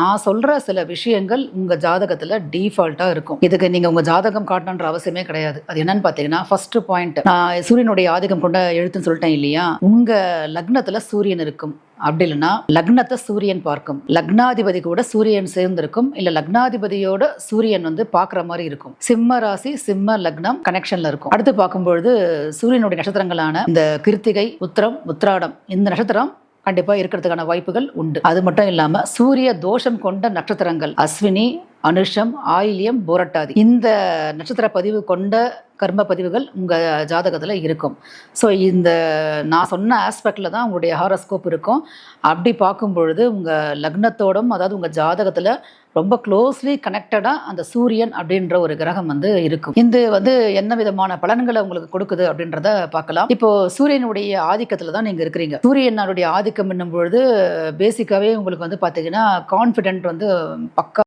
நான் சொல்கிற சில விஷயங்கள் உங்கள் ஜாதகத்தில் டீஃபால்ட்டாக இருக்கும். இதுக்கு நீங்கள் உங்கள் ஜாதகம் காட்டணுன்ற அவசியமே கிடையாது. அது என்னன்னு பார்த்தீங்கன்னா ஃபர்ஸ்ட் பாயிண்ட் நான் சூரியனுடைய ஆதிக்கம் கொண்ட எழுத்துன்னு சொல்லிட்டேன் இல்லையா? உங்கள் லக்னத்தில் சூரியன் இருக்கும். அப்படி இல்லைன்னா லக்னத்தை சூரியன் பார்க்கும். லக்னாதிபதி கூட சூரியன் சேர்ந்திருக்கும். இல்ல லக்னாதிபதியோட சூரியன் வந்து பாக்குற மாதிரி இருக்கும். சிம்ம ராசி சிம்ம லக்னம் கனெக்ஷன்ல இருக்கும். அடுத்து பார்க்கும்பொழுது சூரியனுடைய நட்சத்திரங்களான இந்த கிருத்திகை உத்திரம் உத்ராடம் இந்த நட்சத்திரம் கண்டிப்பா இருக்கிறதுக்கான வாய்ப்புகள் உண்டு. அது மட்டும் இல்லாம சூரிய தோஷம் கொண்ட நட்சத்திரங்கள் அஸ்வினி அனுஷம் ஆயில்யம் போரட்டாதி. இந்த நட்சத்திர பதிவு கொண்ட கர்ம பதிவுகள் உங்கள் ஜாதகத்தில் இருக்கும். ஸோ இந்த நான் சொன்ன ஆஸ்பெக்டில் தான் உங்களுடைய ஹாரோஸ்கோப் இருக்கும். அப்படி பார்க்கும் பொழுது உங்கள் லக்னத்தோடும் அதாவது உங்கள் ஜாதகத்தில் ரொம்ப க்ளோஸ்லி கனெக்டடாக அந்த சூரியன் அப்படின்ற ஒரு கிரகம் வந்து இருக்கும். இது வந்து என்ன விதமான பலன்களை உங்களுக்கு கொடுக்குது அப்படின்றத பார்க்கலாம். இப்போ சூரியனுடைய ஆதிக்கத்தில் தான் நீங்கள் இருக்கிறீங்க. சூரியனுடைய ஆதிக்கம் என்னும் பொழுது பேசிக்காகவே உங்களுக்கு வந்து பார்த்தீங்கன்னா கான்ஃபிடென்ட் வந்து பக்கா